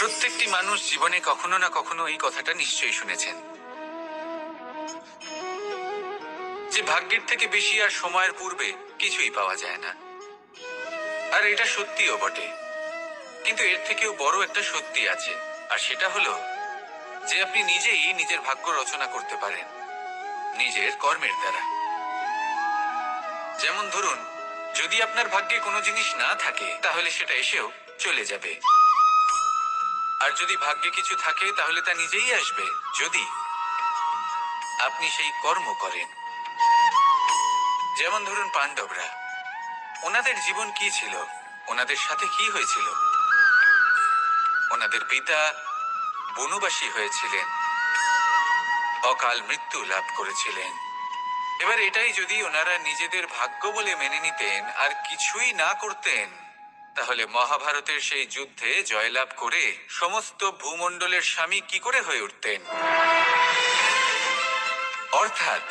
প্রত্যেকটি মানুষ জীবনে কখনো না কখনো এই কথাটা নিশ্চয়ই শুনেছেন। যে ভাগ্যের থেকে বেশি আর সময়ের পূর্বে কিছুই পাওয়া যায় না। আর এটা সত্যিও বটে। কিন্তু এর থেকেও বড় একটা সত্যি আছে, আর সেটা হলো যে আপনি নিজেই নিজের ভাগ্য রচনা করতে পারেন, নিজের কর্মের দ্বারা। যেমন ধরুন, যদি আপনার ভাগ্যে কোনো জিনিস না থাকে, তাহলে সেটা এসেও চলে যাবে। আর যদি ভাগ্যে কিছু থাকে, তাহলে তা নিজেই আসবে। যদি আপনি সেই কর্ম করেন। যেমন ধরুন পাণ্ডবরা, ওনাদের জীবন কি ছিল? ওনাদের সাথে কি হয়েছিল? ওনাদের পিতা বনবাসী হয়েছিলেন। অকাল মৃত্যু লাভ করেছিলেন। এবার এটাই যদি ওনারা নিজেদের ভাগ্য বলে মেনে নিতেন, আর কিছুই না করতেন তাহলে মহাভারতের সেই যুদ্ধে জয়লাভ করে সমস্ত ভূমণ্ডলের স্বামী কি করে হয়ে উঠতেন? অর্থাৎ,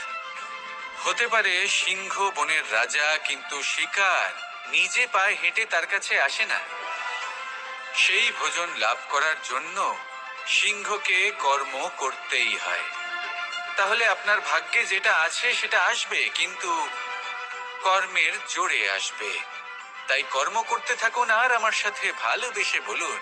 হতে পারে সিংহ বনের রাজা, কিন্তু শিকার নিজে পায়ে হেঁটে তার কাছে আসে না। সেই ভোজন লাভ করার জন্য সিংহকে কর্ম করতেই হয়। তাহলে আপনার ভাগ্যে যেটা আছে সেটা আসবে, কিন্তু কর্মের জোরে আসবে। তাই কর্ম করতে থাকুন আর আমার সাথে ভালোবেসে বলুন।